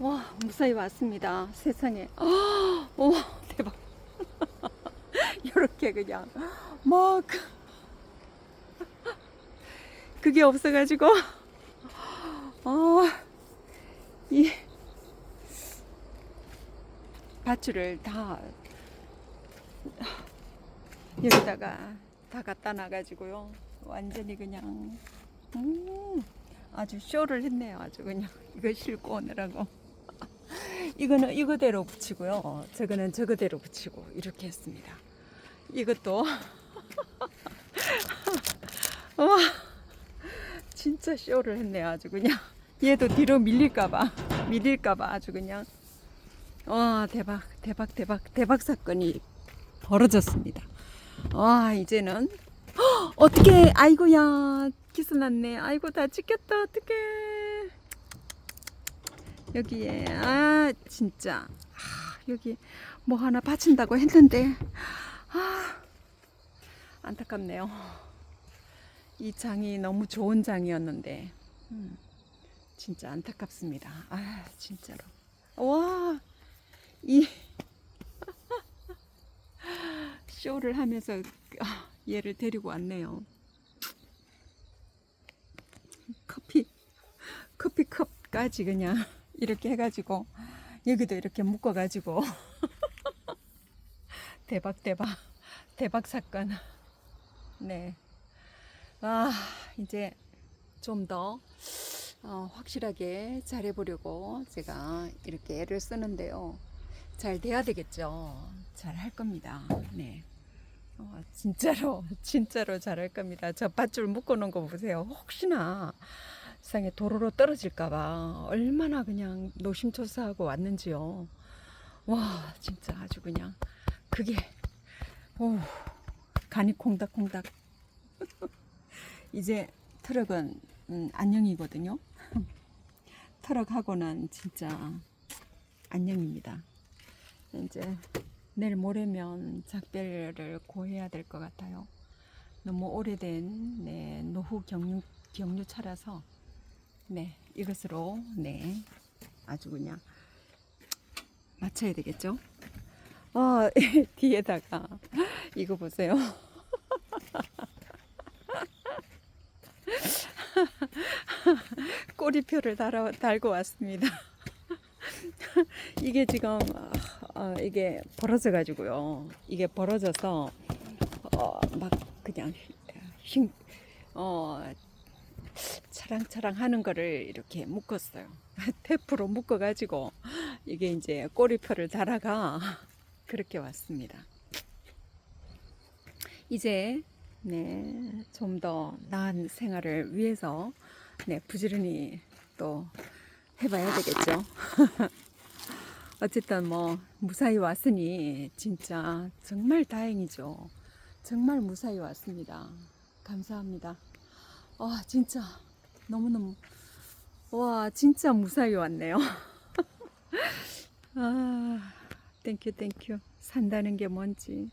와 무사히 왔습니다. 세상에. 와 대박. 이렇게 그냥 막 그게 없어가지고 어이 밧줄을 다 여기다가 다 갖다 놔가지고요. 완전히 그냥 음, 아주 쇼를 했네요. 아주 그냥 이거 싣고 오느라고. 이거는 이거대로 붙이고요. 저거는 저거대로 붙이고 이렇게 했습니다. 이것도 와 진짜 쇼를 했네요. 아주 그냥 얘도 뒤로 밀릴까봐 밀릴까봐 아주 그냥 와 대박 대박 대박 대박 사건이 벌어졌습니다. 와 이제는 헉, 어떻게 아이고야 기스 났네. 아이고 다 찍혔다 어떡해. 여기에 아 진짜 아, 여기 뭐 하나 받친다고 했는데 아 안타깝네요. 이 장이 너무 좋은 장이었는데 음, 진짜 안타깝습니다. 아 진짜로 와이 쇼를 하면서 아, 얘를 데리고 왔네요. 커피 커피컵까지 그냥 이렇게 해가지고 여기도 이렇게 묶어가지고 대박 대박 대박 사건. 네. 아 이제 좀더 어, 확실하게 잘 해보려고 제가 이렇게 애를 쓰는데요. 잘 돼야 되겠죠. 잘 할 겁니다. 네. 어, 진짜로 진짜로 잘 할 겁니다. 저 밧줄 묶어 놓은 거 보세요. 혹시나 세상에 도로로 떨어질까봐 얼마나 그냥 노심초사하고 왔는지요. 와 진짜 아주 그냥 그게 오 간이 콩닥콩닥. 이제 트럭은 음, 안녕이거든요. 트럭하고는 진짜 안녕입니다. 이제 내일 모레면 작별을 고해야 될 것 같아요. 너무 오래된 네, 노후 경유 경유차라서 네 이것으로 네 아주 그냥 맞춰야 되겠죠. 어 뒤에다가 이거 보세요. 꼬리표를 달아, 달고 왔습니다. 이게 지금 어, 어, 이게 벌어져 가지고요. 이게 벌어져서 어, 막 그냥 힘 어, 차랑차랑 하는 거를 이렇게 묶었어요. 테이프로 묶어 가지고 이게 이제 꼬리표를 달아가 그렇게 왔습니다. 이제 네, 좀 더 나은 생활을 위해서 네, 부지런히 또 해봐야 되겠죠. 어쨌든 뭐 무사히 왔으니 진짜 정말 다행이죠. 정말 무사히 왔습니다. 감사합니다. 와 진짜. 너무너무. 와 진짜 무사히 왔네요. 아 땡큐 땡큐 산다는 게 뭔지